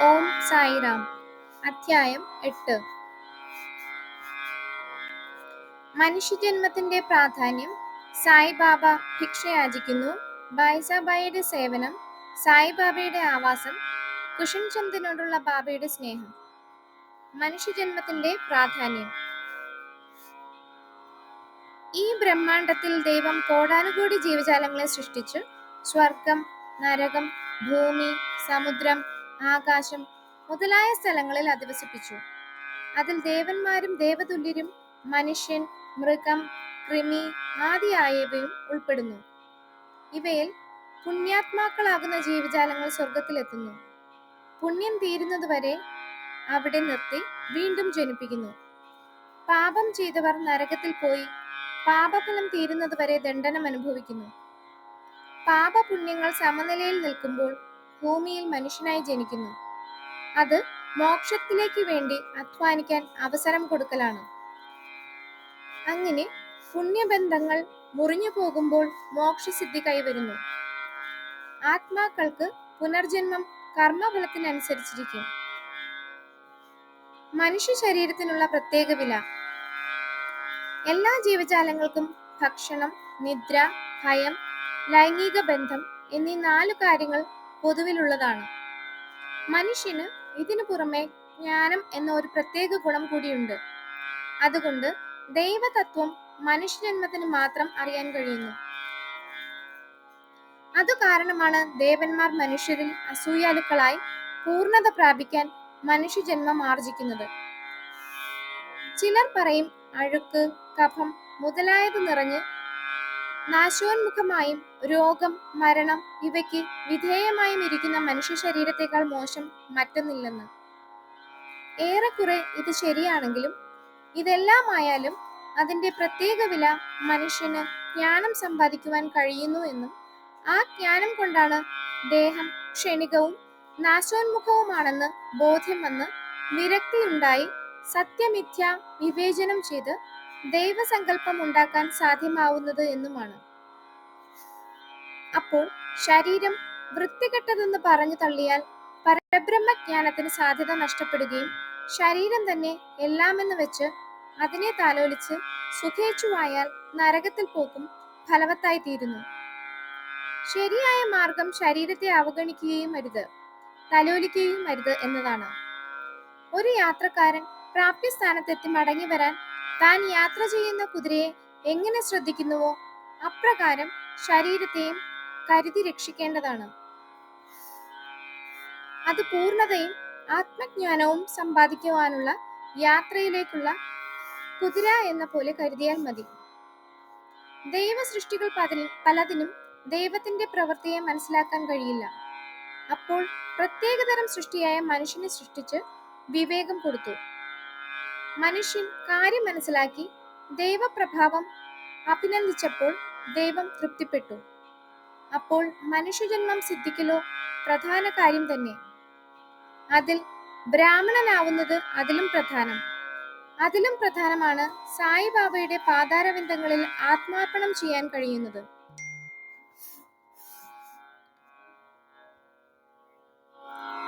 ഓം സായിറാം. അധ്യായം എട്ട്. മനുഷ്യജന്മത്തിന്റെ പ്രാധാന്യം. സായിബാബ ഭിക്ഷയാചിക്കുന്നു. ബായ്സാബായുടെ സേവനം. സായിബാബയുടെ ആവാസം. കുഷൻ ചന്ദിനോടുള്ള ബാബയുടെ സ്നേഹം. മനുഷ്യജന്മത്തിന്റെ പ്രാധാന്യം. ഈ ബ്രഹ്മാണ്ടത്തിൽ ദൈവം കോടാനുകോടി ജീവജാലങ്ങളെ സൃഷ്ടിച്ചു. സ്വർഗം നരകം ഭൂമി സമുദ്രം ആകാശം മുതലായ സ്ഥലങ്ങളിൽ അധിവസിപ്പിച്ചു. അതിൽ ദേവന്മാരും ദേവതുല്യരും മനുഷ്യൻ മൃഗം കൃമി ആദിയായവയും ഉൾപ്പെടുന്നു. ഇവയിൽ പുണ്യാത്മാക്കളാകുന്ന ജീവജാലങ്ങൾ സ്വർഗത്തിലെത്തുന്നു പുണ്യം തീരുന്നതുവരെ അവിടെ നിർത്തി വീണ്ടും ജനിപ്പിക്കുന്നു. പാപം ചെയ്തവർ നരകത്തിൽ പോയി പാപഫലം തീരുന്നതുവരെ ദണ്ഡനം അനുഭവിക്കുന്നു. പാപപുണ്യങ്ങൾ സമനിലയിൽ നിൽക്കുമ്പോൾ ഭൂമിയിൽ മനുഷ്യനായി ജനിക്കുന്നു. അത് മോക്ഷത്തിലേക്ക് വേണ്ടി അധ്വാനിക്കാൻ അവസരം കൊടുക്കലാണ്. അങ്ങനെ പുണ്യബന്ധങ്ങൾ മുറിഞ്ഞു പോകുമ്പോൾ മോക്ഷസിദ്ധി കൈവരുന്നു. ആത്മാക്കൾക്ക് പുനർജന്മം കർമ്മഫലത്തിനനുസരിച്ചിരിക്കും മനുഷ്യ ശരീരത്തിനുള്ള പ്രത്യേക വില. എല്ലാ ജീവജാലങ്ങൾക്കും ഭക്ഷണം നിദ്ര ഭയം ലൈംഗിക ബന്ധം എന്നീ നാലു കാര്യങ്ങൾ പൊതുവിലുള്ളതാണ്. മനുഷ്യന് ഇതിനു പുറമെ ജ്ഞാനം എന്ന ഒരു പ്രത്യേക ഗുണം കൂടിയുണ്ട്. അതുകൊണ്ട് ദൈവതത്വം മനുഷ്യജന്മത്തിന് മാത്രം അറിയാൻ കഴിയുന്നു. അതു കാരണമാണ് ദേവന്മാർ മനുഷ്യരിൽ അസൂയാലുക്കളായി പൂർണത പ്രാപിക്കാൻ മനുഷ്യജന്മം ആർജിക്കുന്നത്. ചിലർ പറയും അഴുക്ക് കഫം മുതലായത് നിറഞ്ഞ് നാശോന്മുഖമായും രോഗം മരണം ഇവയ്ക്ക് വിധേയമായും ഇരിക്കുന്ന മനുഷ്യ ശരീരത്തെക്കാൾ മോശം മറ്റൊന്നില്ലെന്ന്. ഏറെക്കുറെ ഇത് ശരിയാണെങ്കിലും ഇതെല്ലാമായാലും അതിന്റെ പ്രത്യേക വില മനുഷ്യന് ജ്ഞാനം സമ്പാദിക്കുവാൻ കഴിയുന്നു എന്നും ആ ജ്ഞാനം കൊണ്ടാണ് ദേഹം ക്ഷണികവും നാശോന്മുഖവുമാണെന്ന് ബോധ്യം വന്ന് വിരക്തിയുണ്ടായി സത്യമിഥ്യ വിവേചനം ചെയ്ത് ദൈവസങ്കല്പം ഉണ്ടാക്കാൻ സാധ്യമാവുന്നത് എന്നുമാണ്. അപ്പോൾ ശരീരം വൃത്തികെട്ടതെന്ന് പറഞ്ഞു തള്ളിയാൽ പരബ്രഹ്മജ്ഞാനത്തിന് സാധ്യത നഷ്ടപ്പെടുകയും ശരീരം തന്നെ എല്ലാമെന്ന് വെച്ച് അതിനെ താലോലിച്ച് സുഖേച്ഛുവായാൽ നരകത്തിൽ പോക്കും ഫലവത്തായി തീരുന്നു. ശരിയായ മാർഗം ശരീരത്തെ അവഗണിക്കുകയും അരുത് തലോലിക്കുകയും അരുത് എന്നതാണ്. ഒരു യാത്രക്കാരൻ പ്രാപ്തി സ്ഥാനത്തെത്തി മടങ്ങി വരാൻ താൻ യാത്ര ചെയ്യുന്ന കുതിരയെ എങ്ങനെ ശ്രദ്ധിക്കുന്നുവോ അപ്രകാരം ശരീരത്തെയും കരുതി രക്ഷിക്കേണ്ടതാണ്. അത് പൂർണതയും ആത്മജ്ഞാനവും സമ്പാദിക്കുവാനുള്ള യാത്രയിലേക്കുള്ള കുതിര എന്ന പോലെ കരുതിയാൽ മതി. ദൈവ സൃഷ്ടികൾ പലതിനും ദൈവത്തിന്റെ പ്രവൃത്തിയെ മനസ്സിലാക്കാൻ കഴിയില്ല. അപ്പോൾ പ്രത്യേകതരം സൃഷ്ടിയായ മനുഷ്യനെ സൃഷ്ടിച്ച് വിവേകം കൊടുത്തു. മനുഷ്യൻ കാര്യം മനസ്സിലാക്കി ദൈവപ്രഭാവം അഭിനന്ദിച്ചപ്പോൾ ദൈവം തൃപ്തിപ്പെട്ടു. അപ്പോൾ മനുഷ്യജന്മം സിദ്ധിക്കലോ പ്രധാന കാര്യം തന്നെ. അതിൽ ബ്രാഹ്മണനാവുന്നത് അതിലും പ്രധാനം. അതിലും പ്രധാനമാണ് സായിബാബയുടെ പാതാരവിന്ദങ്ങളിൽ ആത്മാർപ്പണം ചെയ്യാൻ കഴിയുന്നത്.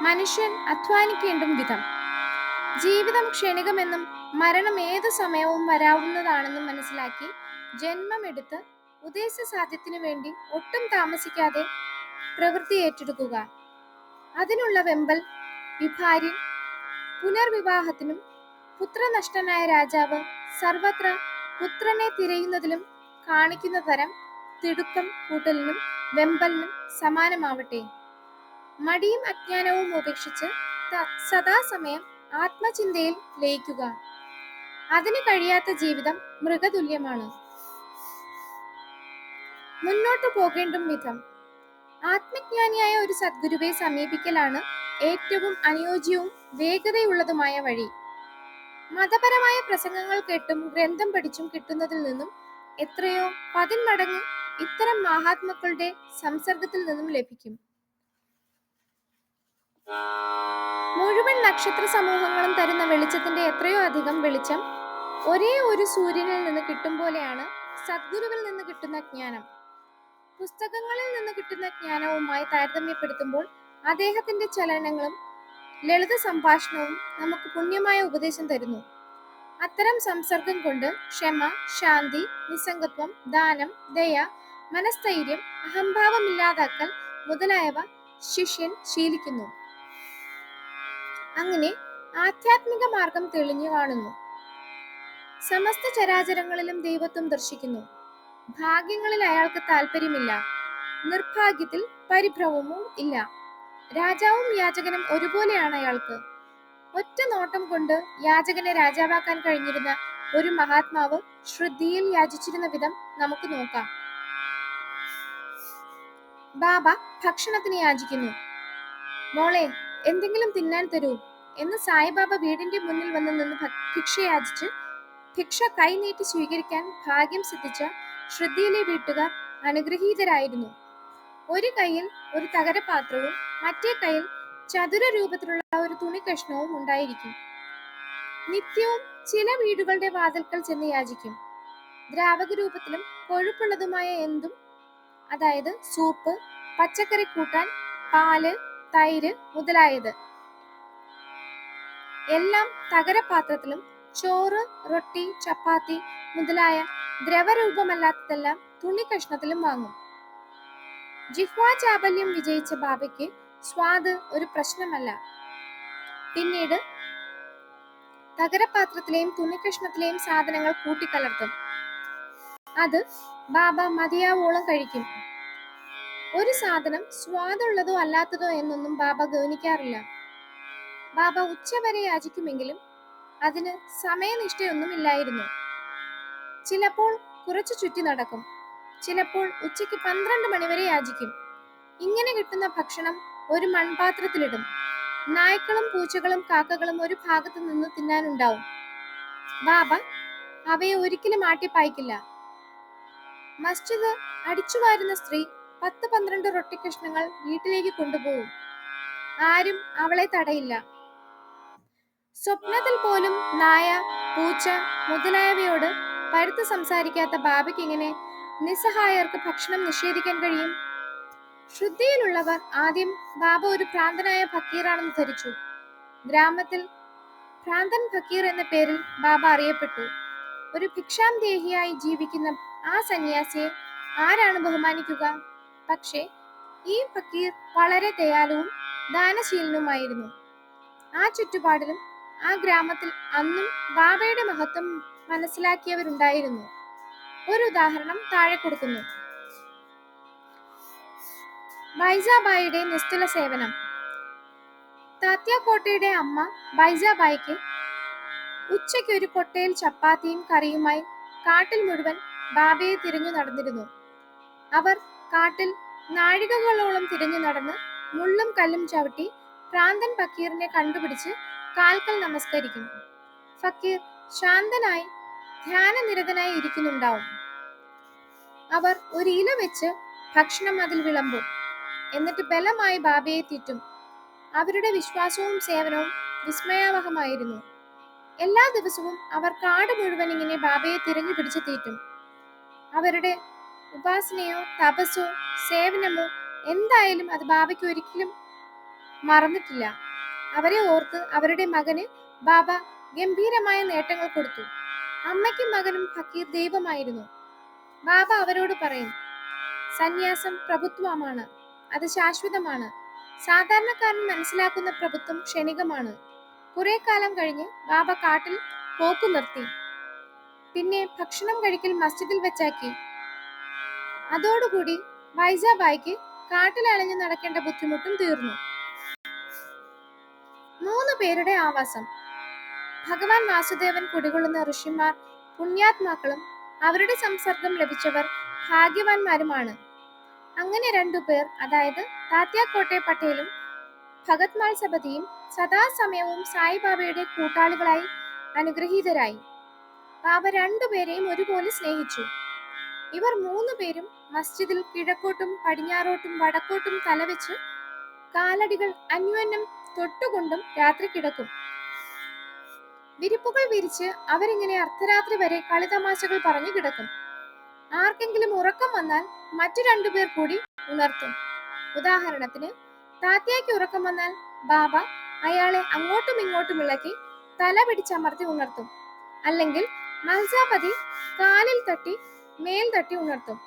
മനുഷ്യൻ അധ്വാനിക്കേണ്ടും വിധം. ജീവിതം ക്ഷണികമെന്നും മരണം ഏതു സമയവും വരാവുന്നതാണെന്നും മനസ്സിലാക്കി ജന്മമെടുത്ത് ഉദ്ദേശ സാധ്യത്തിനു വേണ്ടി ഒട്ടും താമസിക്കാതെ പ്രവൃത്തി ഏറ്റെടുക്കുക. അതിനുള്ള വെമ്പൽ വിഭാര്യൻ പുനർവിവാഹത്തിനും പുത്രനഷ്ടനായ രാജാവ് സർവത്ര പുത്രനെ തിരയുന്നതിലും കാണിക്കുന്ന തരം തിടുക്കം കൂട്ടലിനും വെമ്പലിനും സമാനമാവട്ടെ. മടിയും അജ്ഞാനവും ഉപേക്ഷിച്ച് സദാസമയം ആത്മചിന്തയിൽ ലയിക്കുക. അതിന് കഴിയാത്ത ജീവിതം മൃഗതുല്യമാണ്. മുന്നോട്ട് പോകേണ്ടും വിധം. ആത്മജ്ഞാനിയായ ഒരു സദ്ഗുരുവെ സമീപിക്കലാണ് ഏറ്റവും അനുയോജ്യവും വേഗതയുള്ളതുമായ വഴി. മതപരമായ പ്രസംഗങ്ങൾ കേട്ടും ഗ്രന്ഥം പഠിച്ചും കിട്ടുന്നതിൽ നിന്നും എത്രയോ പതിന്മടങ്ങ് ഇത്തരം മഹാത്മാക്കളുടെ സംസർഗത്തിൽ നിന്നും ലഭിക്കും. മുഴുവൻ നക്ഷത്ര സമൂഹങ്ങളും തരുന്ന വെളിച്ചത്തിന്റെ എത്രയോ അധികം വെളിച്ചം ഒരേ ഒരു സൂര്യനിൽ നിന്ന് കിട്ടും പോലെയാണ് സദ്ഗുരുവിൽ നിന്ന് കിട്ടുന്ന ജ്ഞാനം. പുസ്തകങ്ങളിൽ നിന്ന് കിട്ടുന്ന ജ്ഞാനവുമായി താരതമ്യപ്പെടുത്തുമ്പോൾ അദ്ദേഹത്തിന്റെ ചലനങ്ങളും ലളിത സംഭാഷണവും നമുക്ക് പുണ്യമായ ഉപദേശം തരുന്നു. അത്തരം സംസർഗം കൊണ്ട് ക്ഷമ ശാന്തി നിസ്സംഗത്വം ദാനം ദയ മനസ്ഥൈര്യം അഹംഭാവമില്ലാതാക്കൽ മുതലായവ ശിഷ്യൻ ശീലിക്കുന്നു. അങ്ങനെ ആധ്യാത്മിക മാർഗം തെളിഞ്ഞു കാണുന്നു. സമസ്ത ചരാചരങ്ങളിലും ദൈവത്വം ദർശിക്കുന്നു. ഭാഗ്യങ്ങളിൽ അയാൾക്ക് താല്പര്യമില്ല നിർഭാഗ്യത്തിൽ പരിഭ്രമവും ഇല്ല. രാജാവും യാചകനും ഒരുപോലെയാണ് അയാൾക്ക്. ഒറ്റ നോട്ടം കൊണ്ട് യാചകനെ രാജാവാക്കാൻ കഴിഞ്ഞിരുന്ന ഒരു മഹാത്മാവ് ശ്രദ്ധയിൽ യാചിച്ചിരുന്ന വിധം നമുക്ക് നോക്കാം. ബാബ ഭക്ഷണത്തിന് യാചിക്കുന്നു. മോളെ എന്തെങ്കിലും തിന്നാൻ തരൂ എന്ന് സായിബാബ വീടിന്റെ മുന്നിൽ വന്ന് നിന്ന് ഭിക്ഷയാചിച്ച് ഭിക്ഷ കൈനീട്ടി സ്വീകരിക്കാൻ ഭാഗ്യം സിദ്ധിച്ച ശ്രദ്ധയിലെ വീട്ടുകാർ അനുഗ്രഹീതരായിരുന്നു. ഒരു കയ്യിൽ ഒരു തകരപാത്രവും മറ്റേ കയ്യിൽ ചതുര രൂപത്തിലുള്ള ഒരു തുണി കഷ്ണവും ഉണ്ടായിരിക്കും. നിത്യവും ചില വീടുകളുടെ വാതിൽക്കൽ ചെന്ന് യാചിക്കും. ദ്രാവക രൂപത്തിലും കൊഴുപ്പുള്ളതുമായ എന്തും അതായത് സൂപ്പ് പച്ചക്കറി കൂട്ടാൻ പാൽ തൈര് മുതലായത്. എല്ലാം തകരപാത്രത്തിലും ചോറ് റൊട്ടി ചപ്പാത്തി മുതലായ ദ്രവരൂപമല്ലാത്തതെല്ലാം തുണി കഷ്ണത്തിലും വാങ്ങും. ജിഹ്വാ ചാബല്യം വിജയിച്ച ബാബയ്ക്ക് സ്വാദ് ഒരു പ്രശ്നമല്ല. പിന്നീട് തകരപാത്രത്തിലെയും തുണിക്കഷ്ണത്തിലെയും സാധനങ്ങൾ കൂട്ടിക്കലർത്തും. അത് ബാബ മതിയാവോളം കഴിക്കും. ഒരു സാധനം സ്വാദുള്ളതോ അല്ലാത്തതോ എന്നൊന്നും ബാബ ഗൗനിക്കാറില്ല. ബാബ ഉച്ചവരെ യാചിക്കുമെങ്കിലും അതിന് സമയനിഷ്ഠയൊന്നും ഇല്ലായിരുന്നു. ചിലപ്പോൾ കുറച്ചു ചുറ്റി നടക്കും. ചിലപ്പോൾ ഉച്ചയ്ക്ക് പന്ത്രണ്ട് മണിവരെ യാചിക്കും. ഇങ്ങനെ കിട്ടുന്ന ഭക്ഷണം ഒരു മൺപാത്രത്തിലിടും. നായ്ക്കളും പൂച്ചകളും കാക്കകളും ഒരു ഭാഗത്ത് നിന്ന് തിന്നാനുണ്ടാവും. ബാബ അവയെ ഒരിക്കലും ആട്ടിപ്പായ്ക്കില്ല. മസ്ജിദ് അടിച്ചുവാരുന്ന സ്ത്രീ പത്ത് പന്ത്രണ്ട് റൊട്ടി കഷ്ണങ്ങൾ വീട്ടിലേക്ക് കൊണ്ടുപോകും. ആരും അവളെ തടയില്ല. സ്വപ്നത്തിൽ പോലും നായ പൂച്ച മുതലായവയോട് പരുത്ത് സംസാരിക്കാത്ത ബാബയ്ക്ക് ഇങ്ങനെ നിസ്സഹായർക്ക് ഭക്ഷണം നിഷേധിക്കാൻ കഴിയും? ശുദ്ധിയിലുള്ളവർ ആദ്യം ബാബ ഒരു ഭ്രാന്തനായ ഫക്കീറാണെന്ന് ധരിച്ചു. ഗ്രാമത്തിൽ ഭ്രാന്തൻ ഫക്കീർ എന്ന പേരിൽ ബാബ അറിയപ്പെട്ടു. ഒരു ഭിക്ഷാം ദേഹിയായി ജീവിക്കുന്ന ആ സന്യാസിയെ ആരാണ് ബഹുമാനിക്കുക? പക്ഷേ ഈ ഫക്കീർ വളരെ ദയാലുവും ദാനശീലനുമായിരുന്നു. ആ ചുറ്റുപാടിലും ആ ഗ്രാമത്തിൽ അന്നും ബാബയുടെ മഹത്വം മനസ്സിലാക്കിയവരുണ്ടായിരുന്നു. ഒരു ഉദാഹരണം താഴെ കൊടുക്കുന്നു. ബൈജാബായിയുടെ നിസ്തുല സേവനം. താത്യാക്കോട്ടയുടെ അമ്മ ബൈജാബായിക്ക് ഉച്ചയ്ക്ക് ഒരു കൊട്ടയിൽ ചപ്പാത്തിയും കറിയുമായി കാട്ടിൽ മുഴുവൻ ബാബയെ തിരിഞ്ഞു നടന്നിരുന്നു. അവർ കാട്ടിൽ നാഴികകളോളം തിരിഞ്ഞു നടന്ന് മുള്ളും കല്ലും ചവിട്ടി പ്രാന്തൻ ഫക്കീറിനെ കണ്ടുപിടിച്ച് കാൽക്കൽ നമസ്കരിക്കുന്നു. ഫക്കീർ ശാന്തനായി ധ്യാനനിരതനായി ഇരിക്കുന്നുണ്ടാവും. അവർ ഒരു ഇല വെച്ച് ഭക്ഷണം അതിൽ വിളമ്പും. എന്നിട്ട് ബലമായി ബാബയെ തീറ്റും. അവരുടെ വിശ്വാസവും സേവനവും വിസ്മയാവഹമായിരുന്നു. എല്ലാ ദിവസവും അവർ കാട് മുഴുവൻ ഇങ്ങനെ ബാബയെ തിരഞ്ഞു പിടിച്ച് തീറ്റും. അവരുടെ ഉപാസനയോ തപസ്സോ സേവനമോ എന്തായാലും അത് ബാബയ്ക്ക് ഒരിക്കലും മറന്നിട്ടില്ല. അവരെ ഓർത്ത് അവരുടെ മകന് ബാബ ഗംഭീരമായ നേട്ടങ്ങൾ കൊടുത്തു. അമ്മയ്ക്കും മകനും ഫക്കീർ ദൈവമായിരുന്നു. ബാബ അവരോട് പറയും സന്യാസം പ്രഭുത്വമാണ്. അത് ശാശ്വതമാണ്. സാധാരണക്കാരൻ മനസ്സിലാക്കുന്ന പ്രഭുത്വം ക്ഷണികമാണ്. കുറെ കാലം കഴിഞ്ഞ് ബാബ കാട്ടിൽ പോക്കു നിർത്തി. പിന്നെ ഭക്ഷണം കഴിക്കൽ മസ്ജിദിൽ വെച്ചാക്കി. അതോടുകൂടി വൈജാബായിക്ക് കാട്ടിൽ അലഞ്ഞു നടക്കേണ്ട ബുദ്ധിമുട്ടും തീർന്നു. മൂന്ന് പേരുടെ ആവാസം. ഭഗവാൻ വാസുദേവൻ കുടികൊള്ളുന്ന ഋഷിമാർ പുണ്യാത്മാക്കളും അവരുടെ സംസർഗം ലഭിച്ചവർ ഭാഗ്യവാന്മാരുമാണ്. അങ്ങനെ രണ്ടു പേർ അതായത് താത്യാക്കോട്ടെ പട്ടേലും ഭഗത് സബദിയും സദാസമയവും സായിബാബയുടെ കൂട്ടാളികളായി അനുഗ്രഹീതരായി. ബാബ രണ്ടുപേരെയും ഒരുപോലെ സ്നേഹിച്ചു. ഇവർ മൂന്ന് പേരും മസ്ജിദിൽ കിഴക്കോട്ടും പടിഞ്ഞാറോട്ടും വടക്കോട്ടും തലവെച്ച് കാലടികൾ അന്യോന്യം തൊട്ടുകൊണ്ടും രാത്രി കിടക്കും. വിരിപ്പുകൾ വിരിച്ച് അവരിങ്ങനെ അർദ്ധരാത്രി വരെ കളിതമാശകൾ പറഞ്ഞു കിടക്കും. ആർക്കെങ്കിലും ഉറക്കം വന്നാൽ മറ്റു രണ്ടുപേർ കൂടി ഉണർത്തും. ഉദാഹരണത്തിന് താത്തയ്ക്ക് ഉറക്കം വന്നാൽ ബാബ അയാളെ അങ്ങോട്ടും ഇങ്ങോട്ടും ഇളക്കി തല പിടിച്ചമർത്തി ഉണർത്തും. അല്ലെങ്കിൽ മത്സാപതി കാലിൽ തട്ടി മേൽ തട്ടി ഉണർത്തും.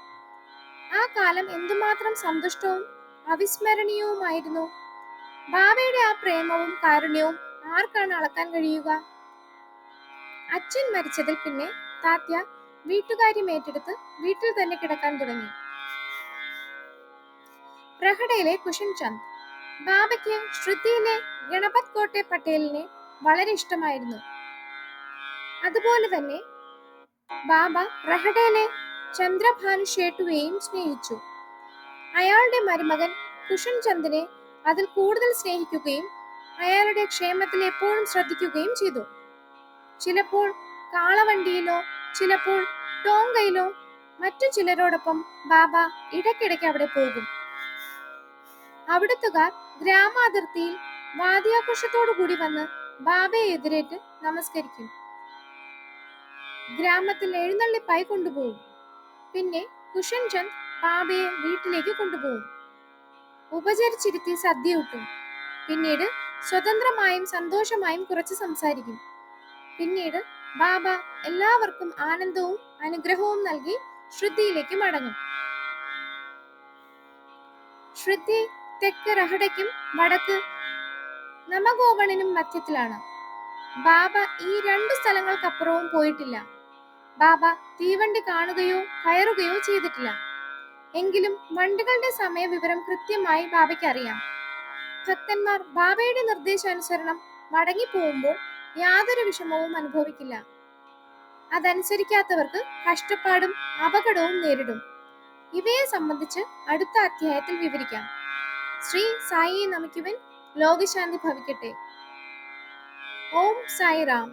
ആ കാലം എന്തുമാത്രം സന്തുഷ്ടവും അവിസ്മരണീയവുമായിരുന്നു. ബാബയുടെ ആ പ്രേമവും കാരുണ്യവും ആർക്കാണ് അളക്കാൻ കഴിയുക? അച്ഛൻ മരിച്ചതിൽ പിന്നെ താത്യ വീട്ടുകാരി ഏറ്റെടുത്ത് വീട്ടിൽ തന്നെ കിടക്കാൻ തുടങ്ങി. പ്രഹടയിലെ കുഷൻ ചന്ദ് ബാബയ്ക്ക് ശ്രുതിയിലെ ഗണപത് കോട്ടെ പട്ടേലിനെ വളരെ ഇഷ്ടമായിരുന്നു. അതുപോലെ തന്നെ ബാബ റഹഡേലെ ചന്ദ്രഭാനു ഷേട്ടുവേയും സ്നേഹിച്ചു. അയാളുടെ മരുമകൻ കുഷൻ ചന്ദിനെ അതിൽ കൂടുതൽ സ്നേഹിക്കുകയും അയാളുടെ ക്ഷേമത്തിൽ എപ്പോഴും ശ്രദ്ധിക്കുകയും ചെയ്തു. ചിലപ്പോൾ കാളവണ്ടിയിലോ ചിലപ്പോൾ ടോങ്കയിലോ മറ്റു ചിലരോടൊപ്പം ബാബ ഇടയ്ക്കിടയ്ക്ക് അവിടെ പോകും. അവിടുത്തുകാർ ഗ്രാമാതിർത്തിയിൽ വാദ്യാഘോഷത്തോടു കൂടി വന്ന് ബാബയെ എതിരേറ്റ് നമസ്കരിക്കും. ഗ്രാമത്തിൽ എഴുന്നള്ളിപ്പായി കൊണ്ടുപോകും. പിന്നെ കുഷൻ ചന്ദ് ബാബയെ വീട്ടിലേക്ക് കൊണ്ടുപോകും. ഉപചരിച്ചിരുത്തി സദ്യ ഊട്ടും. പിന്നീട് സ്വതന്ത്രമായും സന്തോഷമായും കുറച്ച് സംസാരിക്കും. പിന്നീട് ബാബ എല്ലാവർക്കും ആനന്ദവും അനുഗ്രഹവും നൽകി ശ്രുതിയിലേക്ക് മടങ്ങും. ശ്രുതി തെക്ക് റഹടയ്ക്കും വടക്ക് നമഗോവണിനും മധ്യത്തിലാണ്. ബാബ ഈ രണ്ട് സ്ഥലങ്ങൾക്കപ്പുറവും പോയിട്ടില്ല. ബാബ തീവണ്ടി കാണുകയോ കയറുകയോ ചെയ്തിട്ടില്ല. എങ്കിലും വണ്ടികളുടെ സമയവിവരം കൃത്യമായി ബാബയ്ക്ക് അറിയാം ഭക്തന്മാർ ബാബയുടെ നിർദ്ദേശാനുസരണം മടങ്ങിപ്പോകുമ്പോൾ യാതൊരു വിഷമവും അനുഭവിക്കില്ല. അതനുസരിക്കാത്തവർക്ക് കഷ്ടപ്പാടും അപകടവും നേരിടും. ഇവയെ സംബന്ധിച്ച് അടുത്ത അധ്യായത്തിൽ വിവരിക്കാം. ശ്രീ സായി നമിക്കുവൻ. ലോകശാന്തി ഭവിക്കട്ടെ. ഓം സായി റാം